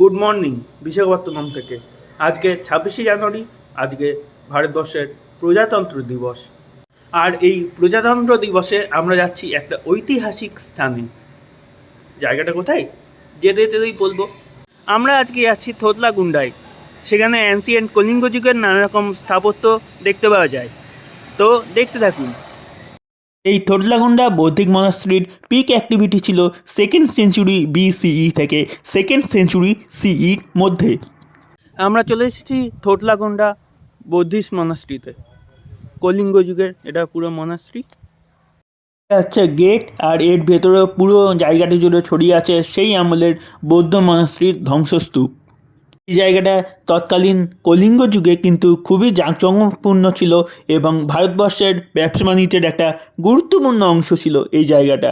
Good morning Visakhapatnam থেকে। আজকে ছাব্বিশে জানুয়ারি, আজকে ভারতবর্ষের প্রজাতন্ত্র দিবস। আর এই প্রজাতন্ত্র দিবসে আমরা যাচ্ছি একটা ঐতিহাসিক স্থানে। জায়গাটা কোথায়? যেতে যেতেই বলব। আমরা আজকে যাচ্ছি থোতলা গুন্ডায় সেখানে অ্যান্সিয়েন্ট কলিঙ্গ যুগের নানা রকম স্থাপত্য দেখতে পাওয়া যায়। তো দেখতে থাকুন। এই থোটলাগুন্ডা বৌদ্ধিক মনাস্ট্রির পিক অ্যাক্টিভিটি ছিল সেকেন্ড সেঞ্চুরি বিসিই থেকে সেকেন্ড সেঞ্চুরি সিইর মধ্যে। আমরা চলে এসেছি থোটলাগুন্ডা বৌদ্ধিস্ট মনাস্ট্রিতে কলিঙ্গ যুগের এটা পুরো মনাস্ট্রি এটা হচ্ছে গেট আর এর ভেতরে পুরো জায়গাটি জুড়ে ছড়িয়ে আছে সেই আমলের বৌদ্ধ মনাস্ট্রির ধ্বংসস্তূপ। এই জায়গাটা তৎকালীন কলিঙ্গ যুগে কিন্তু খুবই জাঁকজমকপূর্ণ ছিল এবং ভারতবর্ষের ব্যবসা বাণিজ্যের একটা গুরুত্বপূর্ণ অংশ ছিল এই জায়গাটা।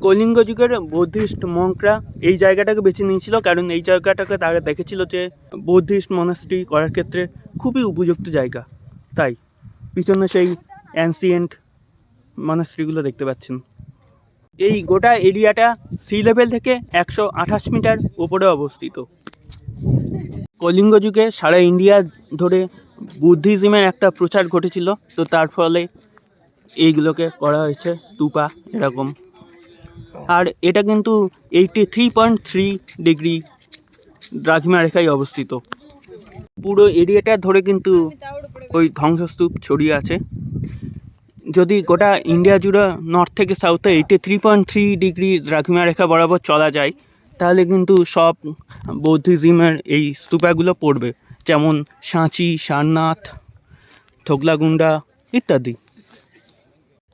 কলিঙ্গ যুগের বৌদ্ধিস্ট মঙ্করা এই জায়গাটাকে বেছে নিয়েছিল কারণ এই জায়গাটাকে তারা দেখেছিল যে বৌদ্ধিস্ট মনাস্ট্রি করার ক্ষেত্রে খুবই উপযুক্ত জায়গা। তাই পিছনে সেই অ্যান্সিয়েন্ট মনাস্ট্রিগুলো দেখতে পাচ্ছেন। এই গোটা এরিয়াটা সি লেভেল থেকে একশো আঠাশ মিটার উপরে অবস্থিত। কলিঙ্গ যুগে সারা ইন্ডিয়া ধরে বুদ্ধিজমের একটা প্রচার ঘটেছিল, তো তার ফলে এইগুলোকে করা হয়েছে স্তূপা এরকম। আর এটা কিন্তু eighty three point three degree দ্রাঘিমা রেখায় অবস্থিত। পুরো এরিয়াটা ধরে কিন্তু ওই ধ্বংসস্তূপ ছড়িয়ে আছে। যদি গোটা ইন্ডিয়া জুড়ে নর্থ থেকে সাউথে eighty three point three degree দ্রাঘিমা রেখা বরাবর চলা যায় তাহলে কিন্তু সব বৌদ্ধিজমের এই স্তূপাগুলো পড়বে। যেমন সাঁচি, সারনাথ, থোগলাগুন্ডা ইত্যাদি।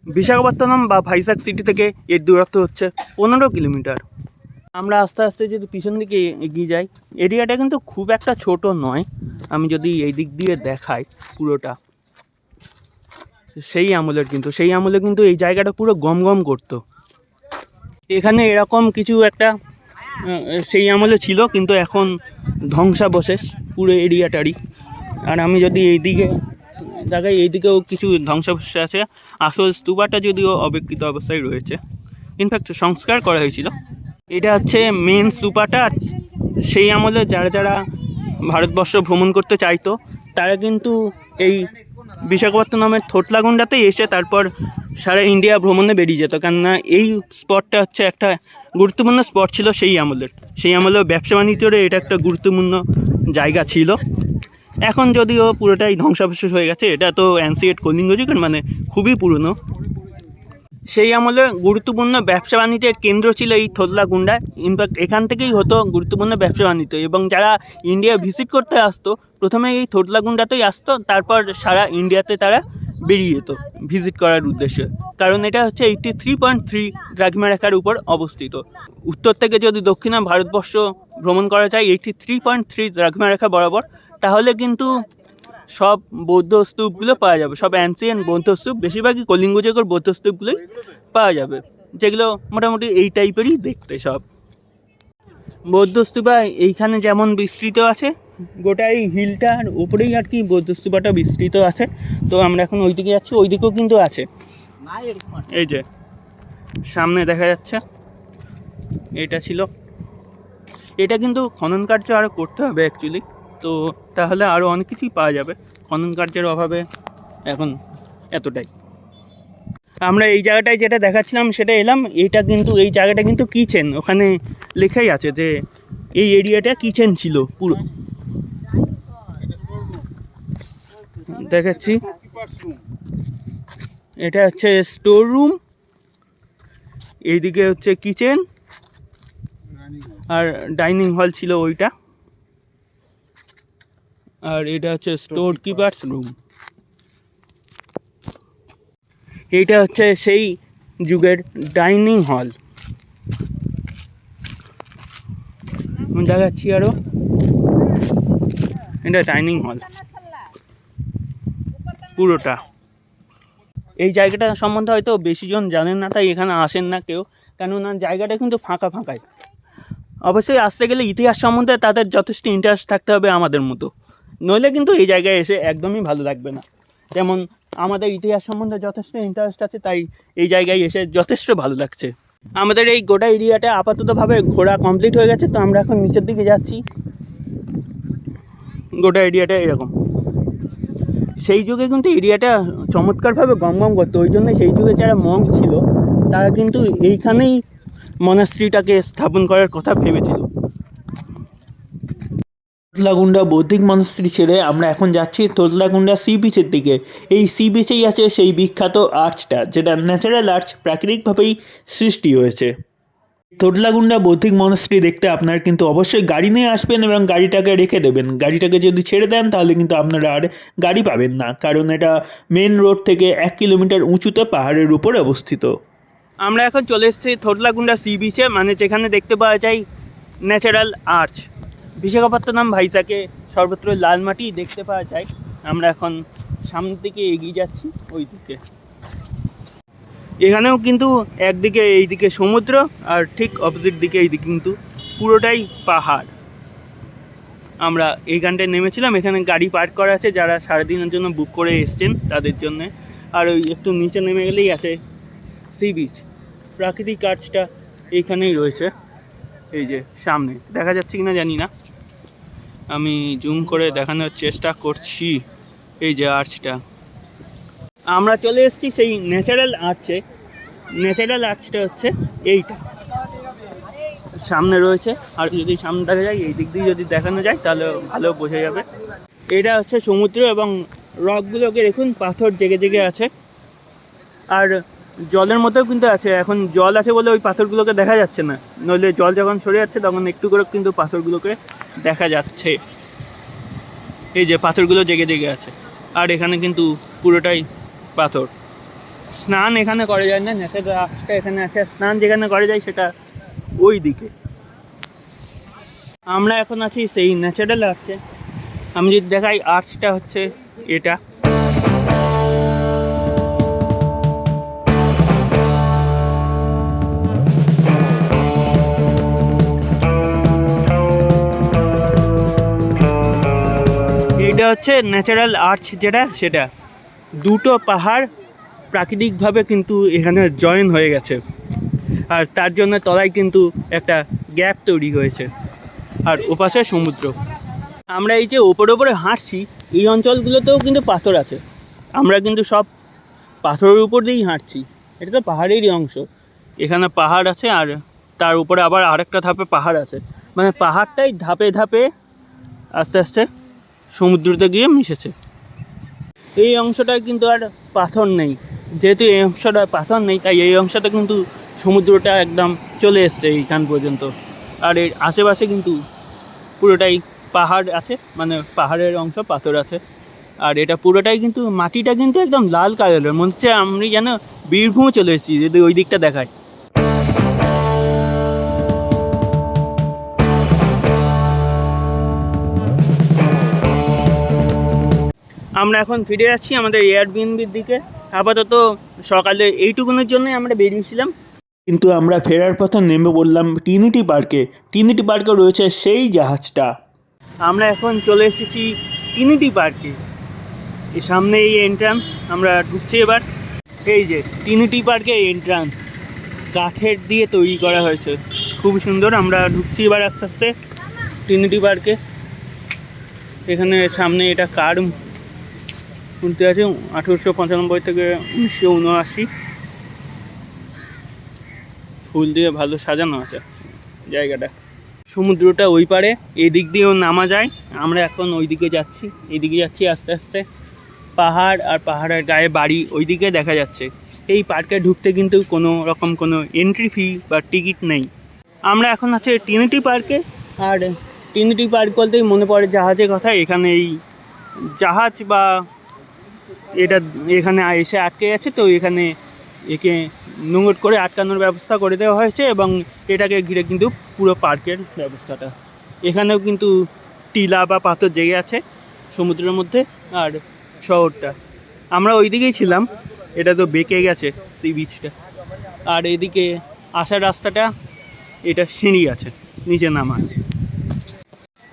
বিশাখাপত্তনম বা ভাইজাগ সিটি থেকে এর দূরত্ব হচ্ছে পনেরো কিলোমিটার। আমরা আস্তে আস্তে যদি পিছন দিকে এগিয়ে যাই, এরিয়াটা কিন্তু খুব একটা ছোট নয়। আমি যদি এই দিক দিয়ে দেখাই পুরোটা। সেই আমলের কিন্তু, সেই আমলে কিন্তু এই জায়গাটা পুরো গম গম করতো। এখানে এরকম কিছু একটা সেই আমলে ছিল, কিন্তু এখন ধ্বংসাবশেষ, পুরো এরিয়াটারই। আর আমি যদি এইদিকে দেখাই এইদিকেও কিছু ধ্বংসাবশেষ আছে, আসল স্তূপাটা যদিও অবিকৃত অবস্থায় রয়েছে। ইনফ্যাক্ট সংস্কার করা হয়েছিল। এটা হচ্ছে মেন স্তূপাটা সেই আমলে যারা যারা ভারতবর্ষ ভ্রমণ করতে চাইতো, তারা কিন্তু এই বিশাখাপত্তনমের থোটলাগুন্ডাতেই এসে তারপর সারা ইন্ডিয়া ভ্রমণে বেরিয়ে যেত। কেননা এই স্পটটা হচ্ছে একটা গুরুত্বপূর্ণ স্পট ছিল সেই আমলের। সেই আমলেও ব্যবসা বাণিজ্যের এটা একটা গুরুত্বপূর্ণ জায়গা ছিল। এখন যদিও পুরোটাই ধ্বংসাবশেষ হয়ে গেছে, এটা তো অ্যান্সিয়েট কলিঙ্গ যুগের মানে খুবই পুরনো। সেই আমলে গুরুত্বপূর্ণ ব্যবসা বাণিজ্যের কেন্দ্র ছিল এই থোদলাগুন্ডা ইনফ্যাক্ট এখান থেকেই হতো গুরুত্বপূর্ণ ব্যবসা বাণিজ্য এবং যারা ইন্ডিয়া ভিজিট করতে আসতো, প্রথমে এই থোদলাগুন্ডাতেই আসতো, তারপর সারা ইন্ডিয়াতে তারা বেরিয়ে যেত ভিজিট করার উদ্দেশ্যে। কারণ এটা হচ্ছে এইটি থ্রি পয়েন্ট থ্রি দ্রাঘিমা রেখার উপর অবস্থিত। উত্তর থেকে যদি দক্ষিণা ভারতবর্ষ ভ্রমণ করা যায় এইটি থ্রি পয়েন্ট থ্রি দ্রাঘিমা রেখা বরাবর, তাহলে কিন্তু সব বৌদ্ধ স্তূপগুলো পাওয়া যাবে। সব অ্যান্সিয়েন্ট বৌদ্ধ স্তূপ, বেশিরভাগই কলিঙ্গ বৌদ্ধ স্তূপগুলোই পাওয়া যাবে। যেগুলো মোটামুটি এই টাইপেরই দেখতে সব। বৌদ্ধ স্তূপা এইখানে যেমন বিস্তৃত আছে গোটা এই হিলটার উপরেই আর কি বৌদ্ধস্তূপাটা বিস্তৃত আছে। তো আমরা এখন ওই দিকে যাচ্ছি ওই দিকেও কিন্তু আছে। এই যে, সামনে দেখা যাচ্ছে, এটা ছিল। এটা কিন্তু খনন কার্য আরও করতে হবে অ্যাকচুয়ালি তো তাহলে আরও অনেক কিছুই পাওয়া যাবে। খনন কার্যের অভাবে এখন এতটাই। আমরা এই জায়গাটায় যেটা দেখাচ্ছিলাম, সেটা এলাম। এইটা কিন্তু, এই জায়গাটা কিন্তু কিচেন। ওখানে লেখাই আছে যে, এই এরিয়াটা কিচেন ছিল পুরো। দেখাচ্ছি। এটা হচ্ছে স্টোর রুম এইদিকে হচ্ছে কিচেন আর ডাইনিং হল ছিল ওইটা। আর এটা হচ্ছে স্টোর কিপার্স রুম এইটা হচ্ছে সেই যুগের ডাইনিং হল দেখাচ্ছি আরও এটা ডাইনিং হল পুরোটা। এই জায়গাটা সম্বন্ধে হয়তো বেশি জন জানেন না, তাই এখানে আসেন না কেউ। কেননা জায়গাটা কিন্তু ফাঁকা ফাঁকাই। অবশ্যই আসতে গেলে ইতিহাস সম্বন্ধে তাদের যথেষ্ট ইন্টারেস্ট থাকতে হবে আমাদের মতো। নইলে কিন্তু এই জায়গায় এসে একদমই ভালো লাগবে না। যেমন আমাদের ইতিহাস সম্বন্ধে যথেষ্ট ইন্টারেস্ট আছে, তাই এই জায়গায় এসে যথেষ্ট ভালো লাগছে। আমাদের এই গোটা এরিয়াটা আপাততভাবে ঘোরা কমপ্লিট হয়ে গেছে, তো আমরা এখন নিচের দিকে যাচ্ছি। গোটা এরিয়াটা এরকম। সেই যুগে কিন্তু এরিয়াটা চমৎকারভাবে গমগম করতো, ওই জন্য সেই যুগে যারা মঙ্ক ছিল, তারা কিন্তু এইখানেই মনাস্ট্রিটাকে স্থাপন করার কথা ভেবেছিল। তোতলাগুন্ডা বৌদ্ধিক মনস্ট্রি ছেড়ে আমরা এখন যাচ্ছি তোতলাগুন্ডা সি বিচের দিকে। এই সি বিচেই আছে সেই বিখ্যাত আর্চটা যেটা ন্যাচারাল আর্চ প্রাকৃতিকভাবেই সৃষ্টি হয়েছে। তোতলাগুন্ডা বৌদ্ধিক মনস্ট্রি দেখতে আপনার কিন্তু অবশ্যই গাড়ি নিয়ে আসবেন এবং গাড়িটাকে রেখে দেবেন। গাড়িটাকে যদি ছেড়ে দেন, তাহলে কিন্তু আপনারা আর গাড়ি পাবেন না, কারণ এটা মেন রোড থেকে এক কিলোমিটার উঁচুতে পাহাড়ের উপর অবস্থিত। আমরা এখন চলে এসেছি থোটলাগুন্ডা সি বিচে মানে যেখানে দেখতে পাওয়া যায় ন্যাচারাল আর্চ। বিশাখাপত্তনম ভাইজাকে সর্বত্র লাল মাটি দেখতে পাওয়া যায়। আমরা এখন সামনের দিকে এগিয়ে যাচ্ছি ওই দিকে এখানেও কিন্তু একদিকে এইদিকে সমুদ্র আর ঠিক অপোজিট দিকে এইদিকে কিন্তু পুরোটাই পাহাড়। আমরা এইখানটায় নেমেছিলাম, এখানে গাড়ি পার্ক করা আছে যারা সারাদিনের জন্য বুক করে এসছেন তাদের জন্য। আর ওই একটু নিচে নেমে গেলেই আছে সি বিচ প্রাকৃতিক কাজটা এইখানেই রয়েছে। এই যে সামনে, দেখা যাচ্ছে কিনা জানি না। আমি জুম করে দেখানোর চেষ্টা করছি এই যে আর্চটা আমরা চলে এসেছি সেই ন্যাচারাল আর্চে ন্যাচারাল আর্চটা হচ্ছে এইটা। সামনে রয়েছে। আর যদি সামনে দেখা যায়, এই দিক দিয়ে যদি দেখানো যায়, তাহলে ভালো বোঝা যাবে। এটা হচ্ছে সমুদ্র এবং রকগুলোকে দেখুন, পাথর জেগে জেগে আছে। আর জলের মধ্যেও কিন্তু আছে। এখন জল আছে বলে ওই পাথরগুলোকে দেখা যাচ্ছে না। নইলে জল যখন সরে যাচ্ছে, তখন একটু করে কিন্তু পাথরগুলোকে দেখা যাচ্ছে। এই যে পাথরগুলো জেগে জেগে আছে। আর এখানে কিন্তু পুরোটাই পাথর। স্নান এখানে করা যায় না ন্যাচারাল আর্টসটা এখানে আছে, স্নান যেখানে করা যায় সেটা ওই দিকে। আমরা এখন আছি সেই ন্যাচারাল আর্টসে আমি যদি দেখাই আর্টসটা হচ্ছে এটা। এইটা হচ্ছে ন্যাচারাল আর্চ যেটা, সেটা। দুটো পাহাড় প্রাকৃতিকভাবে কিন্তু এখানে জয়েন হয়ে গেছে। আর তার জন্য তলায় কিন্তু একটা গ্যাপ তৈরি হয়েছে। আর ওপাশে সমুদ্র। আমরা এই যে ওপরে ওপরে হাঁটছি, এই অঞ্চলগুলোতেও কিন্তু পাথর আছে। আমরা কিন্তু সব পাথরের উপর দিয়েই হাঁটছি। এটা তো পাহাড়েরই অংশ। এখানে পাহাড় আছে আর তার উপরে আবার আরেকটা ধাপে পাহাড় আছে। মানে পাহাড়টাই ধাপে ধাপে আস্তে আস্তে সমুদ্রতে গিয়ে মিশেছে। এই অংশটায় কিন্তু আর পাথর নেই। যেহেতু এই অংশটা পাথর নেই, তাই এই অংশটা কিন্তু সমুদ্রটা একদম চলে এসছে এইখান পর্যন্ত। আর এর আশেপাশে কিন্তু পুরোটাই পাহাড় আছে মানে পাহাড়ের অংশ, পাথর আছে। আর এটা পুরোটাই কিন্তু, মাটিটা কিন্তু একদম লাল কালারের মনে হচ্ছে আমি যেন বীরভূমে চলে এসেছি, যদি ওই দিকটা দেখায়। আমরা এখন ফিরে যাচ্ছি আমাদের এয়ারবিএনবির দিকে। আপাতত সকালে এইটুকুনের জন্যই আমরা বেরিয়েছিলাম। কিন্তু আমরা ফেরার পথে নেমে বললাম টিনিটি পার্কে টিনিটি পার্কে রয়েছে সেই জাহাজটা। আমরা এখন চলে এসেছি টিনিটি পার্কে এই সামনে এই এন্ট্রান্স আমরা ঢুকছি এবার। এই যে টিনিটি পার্কে এন্ট্রান্স কাঠের দিয়ে তৈরি করা হয়েছে। খুব সুন্দর আমরা ঢুকছি এবার আস্তে আস্তে টিনিটি পার্কে এখানে সামনে এটা কার মূর্তি আছে, আঠেরোশো পঁচানব্বই থেকে উনিশশো উনআশি। ফুল দিয়ে ভালো সাজানো আছে জায়গাটা। সমুদ্রটা ওই পারে এই দিক দিয়েও নামা যায়। আমরা এখন ওই দিকে যাচ্ছি এইদিকে যাচ্ছি আস্তে আস্তে। পাহাড় আর পাহাড়ের গায়ে বাড়ি ওই দিকে দেখা যাচ্ছে। এই পার্কে ঢুকতে কিন্তু কোনো রকম কোনো এন্ট্রি ফি বা টিকিট নেই। আমরা এখন আছে টিনিটি পার্কে আর টিনিটি পার্ক বলতেই মনে পড়ে জাহাজের কথা। এখানে এই জাহাজ বা এটা এখানে এসে আটকে গেছে, তো এখানে একে নোংর করে আটকানোর ব্যবস্থা করে দেওয়া হয়েছে এবং এটাকে ঘিরে কিন্তু পুরো পার্কের ব্যবস্থাটা। এখানেও কিন্তু টিলা বা পাথর জেগে আছে সমুদ্রের মধ্যে আর শহরটা। আমরা ওই দিকেই ছিলাম, এটা তো বেঁকে গেছে সি বিচটা আর এদিকে আসার রাস্তাটা, এটা সিঁড়ি আছে, নিচে নামার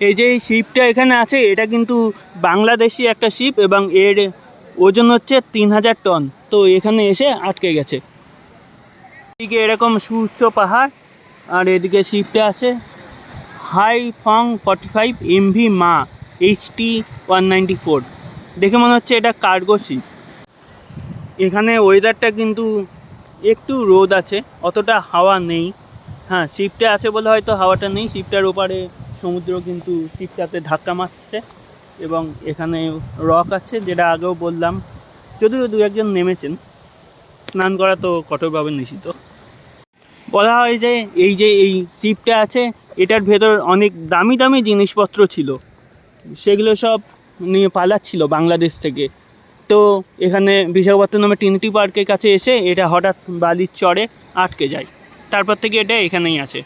এই যে এই শিপটা এখানে আছে, এটা কিন্তু বাংলাদেশি একটা শিপ এবং এর ওজন হচ্ছে তিন হাজার টন। তো এখানে এসে আটকে গেছে। এদিকে এরকম সুউচ্চ পাহাড়, আর এদিকে শিপটা আছে। Hai Phong forty five MV মা, H T one ninety four. দেখে মনে হচ্ছে এটা কার্গো শিপ। এখানে ওয়েদারটা কিন্তু একটু রোদ আছে, অতটা হাওয়া নেই। হ্যাঁ শিপটা আছে বলে হয়তো হাওয়াটা নেই। শিপটার ওপারে সমুদ্র কিন্তু শিপটাতে ধাক্কা মারছে। এবং এখানে রক আছে যেটা আগেও বললাম। যদিও দু একজন নেমেছেন, স্নান করা তো কঠোরভাবে নিষিদ্ধ। বলা হয় যে এই যে এই শিপটা আছে, এটার ভেতর অনেক দামি দামি জিনিসপত্র ছিল। সেগুলো সব নিয়ে পালাচ্ছিল বাংলাদেশ থেকে। তো এখানে বিশাখাপত্তনমের ট্রিনিটি পার্কের কাছে এসে এটা হঠাৎ বালির চরে আটকে যায়। তারপর থেকে এটা এখানেই আছে।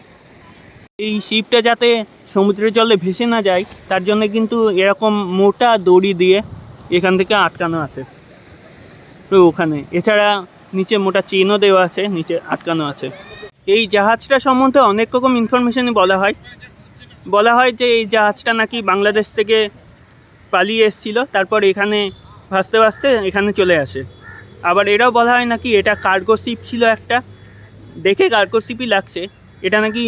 এই শিপটা যাতে সমুদ্রের জলে ভেসে না যায়, তার জন্য কিন্তু এরকম মোটা দড়ি দিয়ে এখান থেকে আটকানো আছে। তো ওখানে। এছাড়া নিচে মোটা চেনও দেওয়া আছে, নিচে আটকানো আছে। এই জাহাজটা সম্বন্ধে অনেক রকম ইনফরমেশনই বলা হয়। বলা হয় যে এই জাহাজটা নাকি বাংলাদেশ থেকে পালিয়ে এসেছিল, তারপর এখানে ভাসতে ভাসতে এখানে চলে আসে। আবার এটাও বলা হয় নাকি এটা কার্গো শিপ ছিল একটা। দেখে কার্গো শিপই লাগছে। এটা নাকি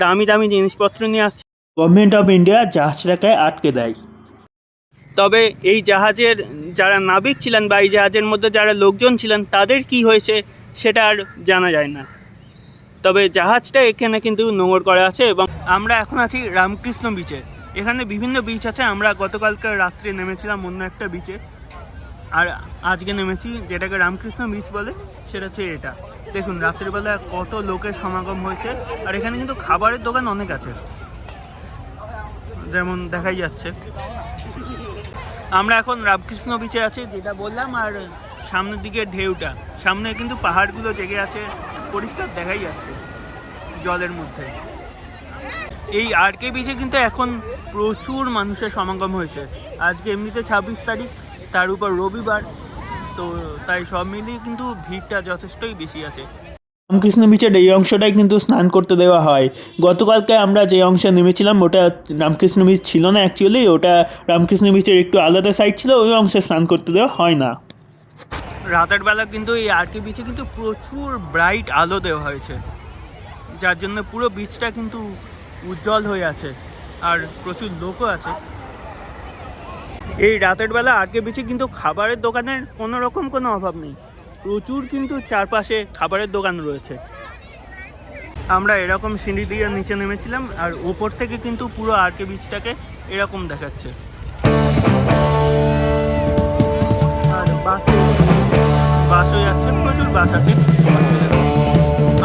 দামি দামি জিনিসপত্র নিয়ে আসছে। গভর্নমেন্ট অফ ইন্ডিয়া জাহাজটাকে আটকে দেয়। তবে এই জাহাজের যারা নাবিক ছিলেন বা এই জাহাজের মধ্যে যারা লোকজন ছিলেন, তাদের কি হয়েছে সেটা আর জানা যায় না। তবে জাহাজটা এখানে কিন্তু নোঙর করা আছে এবং আমরা এখন আছি রামকৃষ্ণ বিচে এখানে বিভিন্ন বিচ আছে, আমরা গতকালকে রাত্রে নেমেছিলাম অন্য একটা বিচে আর আজকে নেমেছি যেটাকে রামকৃষ্ণ বিচ বলে, সেটা হচ্ছে এটা। দেখুন রাত্রিবেলা কত লোকের সমাগম হয়েছে। আর এখানে কিন্তু খাবারের দোকান অনেক আছে। যেমন দেখাই যাচ্ছে। আমরা এখন রামকৃষ্ণ বিচে আছি, যেটা বললাম, আর সামনের দিকে ঢেউটা। সামনে কিন্তু পাহাড়গুলো জেগে আছে, পরিষ্কার দেখাই যাচ্ছে জলের মধ্যে। এই আরকে বিচে কিন্তু এখন প্রচুর মানুষের সমাগম হয়েছে। আজকে এমনিতে ছাব্বিশ তারিখ, তার উপর রবিবার, তো তাই সব মিলিয়ে কিন্তু ভিড়টা যথেষ্টই বেশি আছে। রামকৃষ্ণ বিচের এই অংশটাই কিন্তু স্নান করতে দেওয়া হয়। গতকালকে আমরা যে অংশে নেমেছিলাম, ওটা রামকৃষ্ণ বিচ ছিল না অ্যাকচুয়ালি ওটা রামকৃষ্ণ বিচের একটু আলাদা সাইড ছিল, ওই অংশে স্নান করতে দেওয়া হয় না। রাতের বেলা কিন্তু এই আরকে বিচে কিন্তু প্রচুর ব্রাইট আলো দেওয়া হয়েছে। যার জন্য পুরো বিচটা কিন্তু উজ্জ্বল হয়ে আছে, আর প্রচুর লোকও আছে। এই রাতের বেলা আরকে বিচে কিন্তু খাবারের দোকানের কোনো রকম কোনো অভাব নেই। প্রচুর কিন্তু চারপাশে খাবারের দোকান রয়েছে। আমরা এরকম সিঁড়ি দিয়ে নিচে নেমেছিলাম আর ওপর থেকে কিন্তু পুরো আরকে বিচটাকে এরকম দেখাচ্ছে। আর বাস বাসও যাচ্ছে, প্রচুর বাস আছে।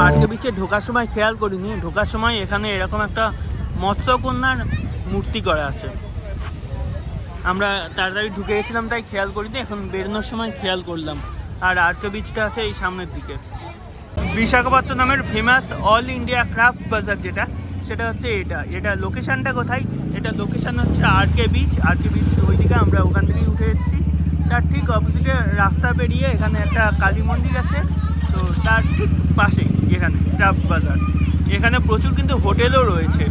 আরকে বিচে ঢোকার সময় খেয়াল করিনি, ঢোকার সময় এখানে এরকম একটা মৎস্যকন্যার মূর্তি করা আছে। আমরা তাড়াতাড়ি ঢুকে গেছিলাম, তাই খেয়াল করিনি, এখন বেরোনোর সময় খেয়াল করলাম। আর আরকে বিচটা আছে এই সামনের দিকে। বিশাখাপত্তনমের ফেমাস অল ইন্ডিয়া ক্রাফট বাজার যেটা, সেটা হচ্ছে এটা। এটা লোকেশানটা কোথায়? এটা লোকেশন হচ্ছে আরকে বিচ আরকে বিচ ওইদিকে আমরা ওখান থেকেই উঠে এসেছি। তার ঠিক অপোজিটে রাস্তা পেরিয়ে এখানে একটা কালী মন্দির আছে। তো তার ঠিক পাশেই এখানে ক্রাফট বাজার এখানে প্রচুর কিন্তু হোটেলও রয়েছে।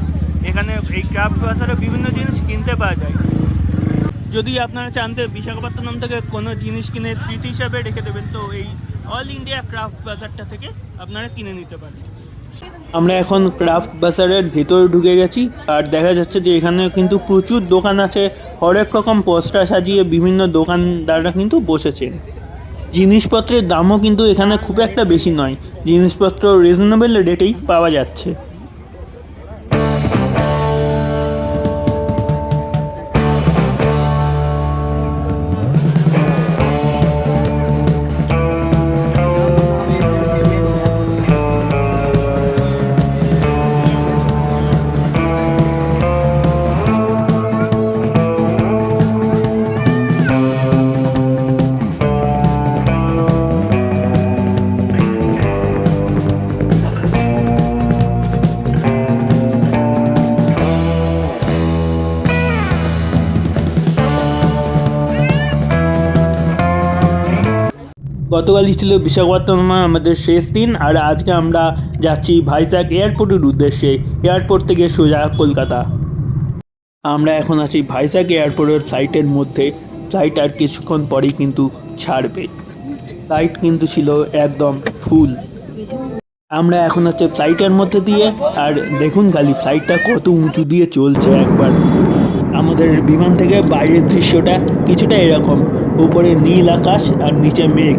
এখানে এই ক্রাফট বাজারে বিভিন্ন জিনিস কিনতে পাওয়া যায়। যদি আপনারা চান যে বিশাখাপত্তনম থেকে কোনো জিনিস কিনে স্মৃতি হিসাবে রেখে দেবেন, তো এই অল ইন্ডিয়া ক্রাফট বাজারটা থেকে আপনারা কিনে নিতে পারেন। আমরা এখন ক্রাফট বাজারের ভিতরে ঢুকে গেছি, আর দেখা যাচ্ছে যে এখানে কিন্তু প্রচুর দোকান আছে। হরেক রকম পোস্টার সাজিয়ে বিভিন্ন দোকানদাররা কিন্তু বসেছেন জিনিসপত্রের দামও কিন্তু এখানে খুব একটা বেশি নয়। জিনিসপত্র রিজনেবল রেটেই পাওয়া যাচ্ছে। গতকালই ছিল বিশাখাপত্তনমে, আমাদের শেষ দিন। আর আজকে আমরা যাচ্ছি ভাইজ্যাগ এয়ারপোর্টের উদ্দেশ্যে, এয়ারপোর্ট থেকে সোজা কলকাতা। আমরা এখন আছি ভাইজ্যাগ এয়ারপোর্টের ফ্লাইটের মধ্যে। ফ্লাইট আর কিছুক্ষণ পরেই কিন্তু ছাড়বে। ফ্লাইট কিন্তু ছিল একদম ফুল। আমরা এখন হচ্ছে ফ্লাইটের মধ্যে দিয়ে, আর দেখুন খালি ফ্লাইটটা কত উঁচু দিয়ে চলছে একবার। আমাদের বিমান থেকে বাইরের দৃশ্যটা কিছুটা এরকম। উপরে নীল আকাশ আর নিচে মেঘ।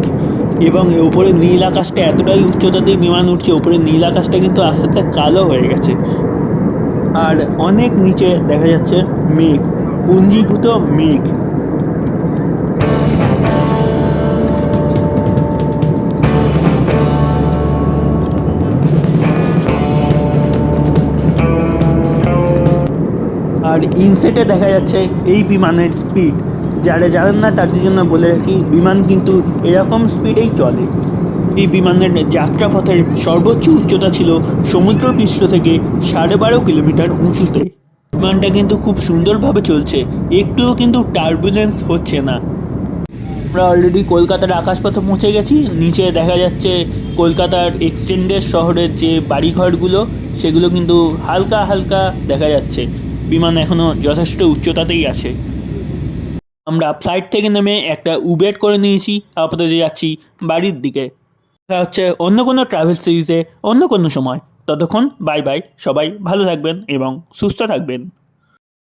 এবং উপরে নীল আকাশটা এতটাই উচ্চতাতে বিমান উঠছে, উপরে নীল আকাশটা কিন্তু আস্তে আস্তে কালো হয়ে গেছে। আর অনেক নিচে দেখা যাচ্ছে মেঘ, পুঞ্জীভূত মেঘ। আর ইনসেটে দেখা যাচ্ছে এই বিমানের স্পিড। যারা জানেন না, তাদের জন্য বলে রাখি, বিমান কিন্তু এরকম স্পিডেই চলে। এই বিমানের যাত্রাপথের সর্বোচ্চ উচ্চতা ছিল সমুদ্র পৃষ্ঠ থেকে সাড়ে বারো কিলোমিটার উঁচুতে। বিমানটা কিন্তু খুব সুন্দরভাবে চলছে, একটুও কিন্তু টার্বুলেন্স হচ্ছে না। আমরা অলরেডি কলকাতার আকাশপথে পৌঁছে গেছি, নিচে দেখা যাচ্ছে কলকাতার এক্সটেন্ডেড শহরের যে বাড়িঘরগুলো, সেগুলো কিন্তু হালকা হালকা দেখা যাচ্ছে। বিমান এখনও যথেষ্ট উচ্চতাতেই আছে। আমরা ফ্লাইট থেকে নেমে একটা উবের করে নিয়েছি আপাতত যাচ্ছি বাড়ির দিকে। দেখা হচ্ছে অন্য কোনো ট্রাভেল সিরিজে অন্য কোনো সময়। ততক্ষণ বাই বাই সবাই ভালো থাকবেন এবং সুস্থ থাকবেন।